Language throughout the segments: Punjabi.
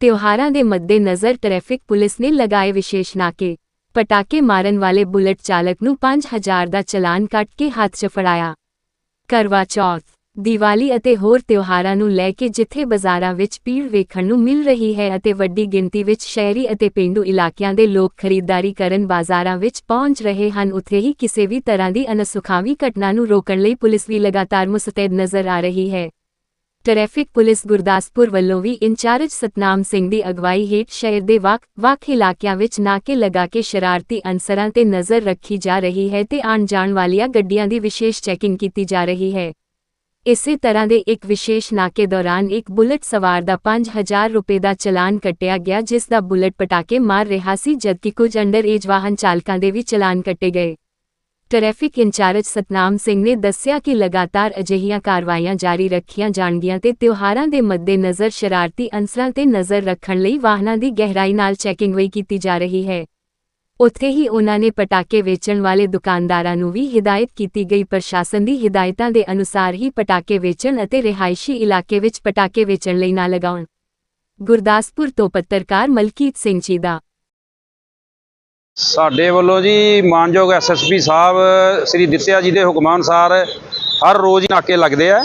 ਤਿਉਹਾਰਾਂ ਦੇ ਮੱਦੇਨਜ਼ਰ ਟ੍ਰੈਫਿਕ ਪੁਲਿਸ ਨੇ ਲਗਾਏ ਵਿਸ਼ੇਸ਼ ਨਾਕੇ। ਪਟਾਕੇ ਮਾਰਨ ਵਾਲੇ ਬੁਲਟ ਚਾਲਕ ਨੂੰ 5000 ਦਾ ਚਲਾਨ ਕੱਟ ਕੇ ਹੱਥ 'ਚ ਫੜਾਇਆ। ਕਰਵਾ ਚੌਥ, ਦੀਵਾਲੀ ਅਤੇ ਹੋਰ ਤਿਉਹਾਰਾਂ ਨੂੰ ਲੈ ਕੇ ਜਿੱਥੇ ਬਾਜ਼ਾਰਾਂ ਵਿੱਚ ਭੀੜ ਵੇਖਣ ਨੂੰ ਮਿਲ ਰਹੀ ਹੈ ਅਤੇ ਵੱਡੀ ਗਿਣਤੀ ਵਿੱਚ ਸ਼ਹਿਰੀ ਅਤੇ ਪੇਂਡੂ ਇਲਾਕਿਆਂ ਦੇ ਲੋਕ ਖਰੀਦਦਾਰੀ ਕਰਨ ਬਾਜ਼ਾਰਾਂ ਵਿੱਚ ਪਹੁੰਚ ਰਹੇ ਹਨ, ਉੱਥੇ ਹੀ ਕਿਸੇ ਵੀ ਤਰ੍ਹਾਂ ਦੀ ਅਨਸੁਖਾਵੀ ਘਟਨਾ ਨੂੰ ਰੋਕਣ ਲਈ ਪੁਲਿਸ ਵੀ ਲਗਾਤਾਰ ਮੁਸਤੈਦ ਨਜ਼ਰ ਆ ਰਹੀ ਹੈ। ਟ੍ਰੈਫਿਕ ਪੁਲਿਸ ਗੁਰਦਾਸਪੁਰ ਵੱਲੋਂ ਵੀ ਇੰਚਾਰਜ ਸਤਨਾਮ ਸਿੰਘ ਦੀ ਅਗਵਾਈ ਹੇਠ ਸ਼ਹਿਰ ਦੇ ਵੱਖ-ਵੱਖ ਇਲਾਕਿਆਂ ਵਿੱਚ ਨਾਕੇ ਲਗਾ ਕੇ ਸ਼ਰਾਰਤੀ ਅਨਸਰਾਂ ਤੇ ਨਜ਼ਰ ਰੱਖੀ ਜਾ ਰਹੀ ਹੈ ਤੇ ਆਉਣ ਜਾਣ ਵਾਲੀਆਂ ਗੱਡੀਆਂ ਦੀ ਵਿਸ਼ੇਸ਼ ਚੈਕਿੰਗ ਕੀਤੀ ਜਾ ਰਹੀ ਹੈ। ਇਸੇ ਤਰ੍ਹਾਂ ਦੇ ਇੱਕ ਵਿਸ਼ੇਸ਼ ਨਾਕੇ ਦੌਰਾਨ ਇੱਕ ਬੁਲਟ ਸਵਾਰ ਦਾ 5000 ਰੁਪਏ ਦਾ ਚਲਾਨ ਕੱਟਿਆ ਗਿਆ ਜਿਸ ਦਾ ਬੁਲਟ ਪਟਾਕੇ ਮਾਰ ਰਿਹਾ ਸੀ ਜਦਕਿ ਕੁਝ ਅੰਡਰ ਏਜ ਵਾਹਨ ਚਾਲਕਾਂ ਦੇ ਵੀ ਚਲਾਨ ਕੱਟੇ ਗਏ। ਟ੍ਰੈਫਿਕ ਇੰਚਾਰਜ ਸਤਨਾਮ ਸਿੰਘ ਨੇ ਦੱਸਿਆ ਕਿ ਲਗਾਤਾਰ ਅਜਿਹੀਆਂ ਕਾਰਵਾਈਆਂ ਜਾਰੀ ਰੱਖੀਆਂ ਜਾਣਗੀਆਂ ਤੇ ਤਿਉਹਾਰਾਂ ਦੇ ਮੱਦੇਨਜ਼ਰ ਸ਼ਰਾਰਤੀ ਅਨਸਰਾਂ ਤੇ ਨਜ਼ਰ ਰੱਖਣ ਲਈ ਵਾਹਨਾਂ ਦੀ ਗਹਿਰਾਈ ਨਾਲ ਚੈਕਿੰਗ ਵੀ ਕੀਤੀ ਜਾ ਰਹੀ ਹੈ। ਉੱਥੇ ਹੀ ਉਨ੍ਹਾਂ ਨੇ ਪਟਾਕੇ ਵੇਚਣ ਵਾਲੇ ਦੁਕਾਨਦਾਰਾਂ ਨੂੰ ਵੀ ਹਿਦਾਇਤ ਕੀਤੀ ਗਈ। ਪ੍ਰਸ਼ਾਸਨ ਦੀ ਹਿਦਾਇਤਾਂ ਦੇ ਅਨੁਸਾਰ ਹੀ ਪਟਾਕੇ ਵੇਚਣ ਅਤੇ ਰਿਹਾਇਸ਼ੀ ਇਲਾਕੇ ਵਿੱਚ ਪਟਾਕੇ ਵੇਚਣ ਲਈ ਨਾ ਲਗਾਉਣ। ਗੁਰਦਾਸਪੁਰ ਤੋਂ ਪੱਤਰਕਾਰ ਮਲਕੀਤ ਸਿੰਘ ਜੀ ਦਾ ਸਾਡੇ ਵੱਲੋਂ ਜੀ ਮਾਨਯੋਗ ਐਸਐਸਪੀ ਸਾਹਿਬ, ਸ੍ਰੀ ਦਿੱਤਿਆ ਜੀ ਦੇ ਹੁਕਮਾਂ ਅਨੁਸਾਰ ਹਰ ਰੋਜ਼ ਨਾਕੇ ਲੱਗਦੇ ਆ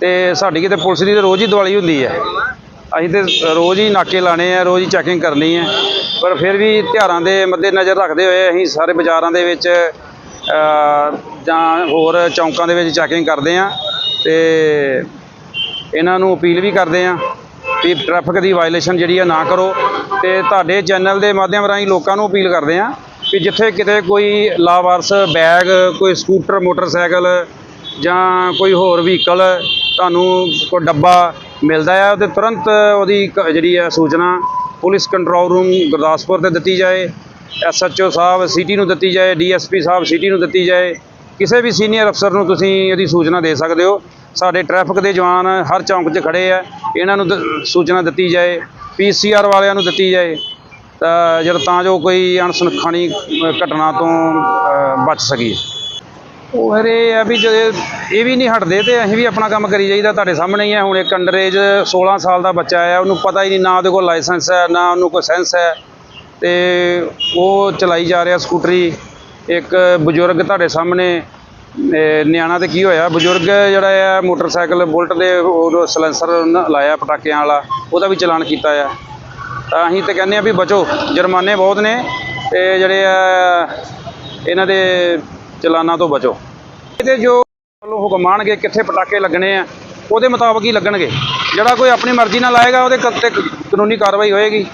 ਤੇ ਸਾਡੀ ਕਿਤੇ ਪੁਲਿਸ ਦੀ ਤਾਂ ਰੋਜ਼ ਹੀ ਦਿਵਾਲੀ ਹੁੰਦੀ ਹੈ ਅਸੀਂ ਤੇ ਰੋਜ਼ ਹੀ ਨਾਕੇ ਲਾਣੇ ਆ, ਰੋਜ਼ ਹੀ ਚੈਕਿੰਗ ਕਰਨੀ ਹੈ ਪਰ ਫਿਰ ਵੀ ਤਿਉਹਾਰਾਂ ਦੇ ਮੱਦੇ ਨਜ਼ਰ ਰੱਖਦੇ ਹੋਏ ਅਸੀਂ ਸਾਰੇ ਬਾਜ਼ਾਰਾਂ ਦੇ ਵਿੱਚ ਜਾਂ ਹੋਰ ਚੌਂਕਾਂ ਦੇ ਵਿੱਚ ਚੈਕਿੰਗ ਕਰਦੇ ਆ ਤੇ ਇਹਨਾਂ ਨੂੰ ਅਪੀਲ ਵੀ ਕਰਦੇ ਆ ਵੀ ਟ੍ਰੈਫਿਕ ਦੀ ਵਾਇਲੇਸ਼ਨ ਜਿਹੜੀ ਆ ਨਾ ਕਰੋ। ਤੇ ਤੁਹਾਡੇ ਚੈਨਲ ਦੇ ਮਾਧਿਅਮ ਰਾਹੀਂ ਲੋਕਾਂ ਨੂੰ ਅਪੀਲ ਕਰਦੇ ਆ ਕਿ ਜਿੱਥੇ ਕਿਤੇ ਕੋਈ ਲਾਵਾਰਸ ਬੈਗ, ਕੋਈ ਸਕੂਟਰ, ਮੋਟਰਸਾਈਕਲ ਜਾਂ ਕੋਈ ਹੋਰ ਵਹੀਕਲ ਤੁਹਾਨੂੰ ਕੋਈ ਡੱਬਾ ਮਿਲਦਾ ਆ ਤੇ ਤੁਰੰਤ ਉਹਦੀ ਕ- ਜਿਹੜੀ ਹੈ ਸੂਚਨਾ ਪੁਲਿਸ ਕੰਟਰੋਲ ਰੂਮ ਗੁਰਦਾਸਪੁਰ ਤੇ ਦਿੱਤੀ ਜਾਏ, ਐਸਐਚਓ ਸਾਹਿਬ ਸਿਟੀ ਨੂੰ ਦਿੱਤੀ ਜਾਏ, ਡੀਐਸਪੀ ਸਾਹਿਬ ਸਿਟੀ ਨੂੰ ਦਿੱਤੀ ਜਾਏ, ਕਿਸੇ ਵੀ ਸੀਨੀਅਰ ਅਫਸਰ ਨੂੰ ਤੁਸੀਂ ਇਹਦੀ ਸੂਚਨਾ ਦੇ ਸਕਦੇ ਹੋ। ਸਾਡੇ ਟ੍ਰੈਫਿਕ ਦੇ ਜਵਾਨ ਹਰ ਚੌਂਕ 'ਚ ਖੜੇ ਆ, ਇਹਨਾਂ ਨੂੰ ਦ- ਸੂਚਨਾ ਦਿੱਤੀ ਜਾਏ। ਪੀਸੀਆਰ ਵਾਲਿਆਂ ਨੂੰ ਦਿੱਤੀ ਜਾਏ, ਤਾਂ ਜਦ ਤਾਂ ਜੋ ਕੋਈ ਅਣਸੁਖਾਣੀ ਘਟਨਾ ਤੋਂ ਬਚ ਸਕੀਏ ਉਹ ਫਿਰ ਇਹ ਆ ਵੀ ਜੇ ਇਹ ਵੀ ਨਹੀਂ ਹਟਦੇ ਤੇ ਅਸੀਂ ਵੀ ਆਪਣਾ ਕੰਮ ਕਰੀ ਜਾਈਦਾ। ਤੁਹਾਡੇ ਸਾਹਮਣੇ ਹੀ ਹੈ ਹੁਣ ਇੱਕ ਅੰਡਰੇਜ 16 ਸਾਲ ਦਾ ਬੱਚਾ ਆ, ਉਹਨੂੰ ਪਤਾ ਹੀ ਨਹੀਂ ਨਾ ਉਹਦੇ ਕੋਲ ਲਾਇਸੈਂਸ ਹੈ, ਨਾ ਉਹਨੂੰ ਕੋਈ ਸੈਂਸ ਹੈ। ਤੇ ਉਹ ਚਲਾਈ ਜਾ ਰਿਹਾ ਸਕੂਟਰੀ। ਇੱਕ ਬਜ਼ੁਰਗ ਤੁਹਾਡੇ ਸਾਹਮਣੇ ਨਿਆਣਾ ਤੇ ਕੀ ਹੋਇਆ? ਬਜ਼ੁਰਗ ਜਿਹੜਾ ਆ, ਮੋਟਰਸਾਈਕਲ, ਬੁਲਟ ਦੇ ਉਹ ਸਲੈਂਸਰ ਲਾਇਆ ਪਟਾਕਿਆਂ ਵਾਲਾ, ਉਹਦਾ ਵੀ ਚਲਾਨ ਕੀਤਾ ਆ। ਤਾਂ ਅਸੀਂ ਤੇ ਕਹਿੰਦੇ ਆ ਵੀ ਬਚੋ, ਜੁਰਮਾਨੇ ਬਹੁਤ ਨੇ, ਤੇ ਜਿਹੜੇ ਆ, ਇਹਨਾਂ ਦੇ ਚਲਾਨਾਂ ਤੋਂ ਬਚੋ। ਇਹਦੇ ਜੋ ਹੁਕਮ ਆਉਣਗੇ ਕਿੱਥੇ ਪਟਾਕੇ ਲੱਗਣੇ ਆ, ਉਹਦੇ ਮੁਤਾਬਕ ਹੀ ਲੱਗਣਗੇ। ਜਿਹੜਾ ਕੋਈ ਆਪਣੀ ਮਰਜ਼ੀ ਨਾਲ ਲਾਏਗਾ ਉਹਦੇ ਕ- ਤੇ ਕਾਨੂੰਨੀ ਕਾਰਵਾਈ ਹੋਏਗੀ।